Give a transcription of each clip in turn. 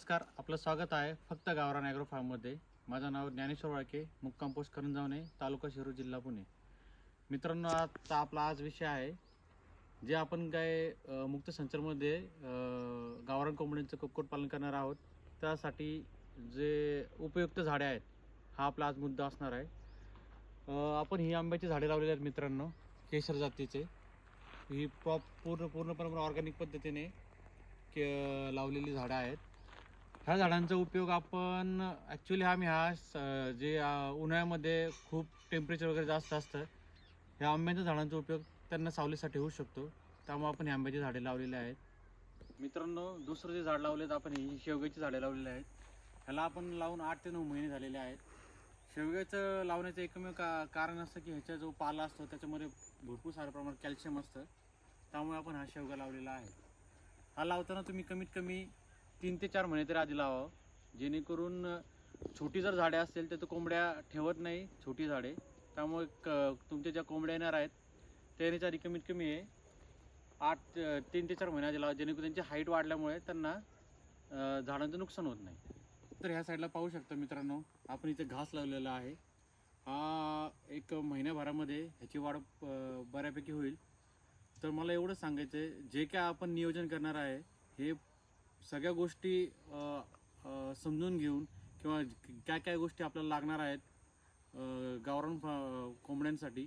नमस्कार आपलं स्वागत आहे फक्त गावरान ॲग्रो फार्ममध्ये माझं नाव ज्ञानेश्वर वाळके मुक्काम पोस्ट करंजावणे तालुका शिरूर जिल्हा पुणे. मित्रांनो आता आपला आज विषय आहे जे आपण काय मुक्त संचारमध्ये गावरान कोंबड्यांचं कुक्कुटपालन करणार आहोत त्यासाठी जे उपयुक्त झाडे आहेत हा आपला आज मुद्दा असणार आहे. आपण ही आंब्याची झाडे लावलेली आहेत मित्रांनो केशर जातीचे. ही प्रॉप पूर्ण पूर्णपणे ऑर्गॅनिक पद्धतीने के लावलेली झाडं आहेत. ह्या झाडांचा उपयोग आपण ॲक्च्युली आम्ही हा स- जे अं, उन्हाळ्यामध्ये खूप टेम्परेचर वगैरे जास्त असतं ह्या आंब्याच्या झाडांचा उपयोग त्यांना सावलीसाठी होऊ शकतो. त्यामुळे आपण हे आंब्याची झाडे लावलेली आहेत. मित्रांनो दुसरं जे झाड लावलेत आपण ही शेवग्याची झाडे लावलेली आहेत. ह्याला आपण लावून आठ ते नऊ महिने झालेले आहेत. शेवग्याचं लावण्याचं एकमेव का कारण असतं की ह्याचा जो पाला असतो त्याच्यामध्ये भरपूर साऱ्या प्रमाणात कॅल्शियम असतं. त्यामुळे आपण हा शेवगा लावलेला आहे. हा लावताना तुम्ही कमीत कमी तीन ते चार महिने तरी आधी लावावं. जेणेकरून छोटी जर झाडे असतील तर तो कोंबड्या ठेवत नाही छोटी झाडे. त्यामुळे क तुमच्या ज्या कोंबड्या येणार आहेत त्याने आधी कमीत कमी आहे आठ तीन ते चार महिने आधी लावा. जेणेकरून त्यांची हाईट वाढल्यामुळे त्यांना झाडांचं नुकसान होत नाही. तर ह्या साईडला पाहू शकता मित्रांनो आपण इथे घास लावलेला आहे. हा एक महिन्याभरामध्ये ह्याची वाढ बऱ्यापैकी होईल. तर मला एवढं सांगायचं आहे जे काय आपण नियोजन करणार आहे हे सगळ्या गोष्टी समजून घेऊन किंवा काय काय गोष्टी आपल्याला लागणार आहेत गावरान फा- कोंबड्यांसाठी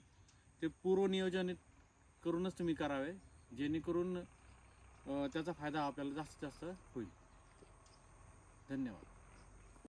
ते पूर्वनियोजन करूनच तुम्ही करावे जेणेकरून त्याचा फायदा आपल्याला जास्तीत जास्त होईल. धन्यवाद.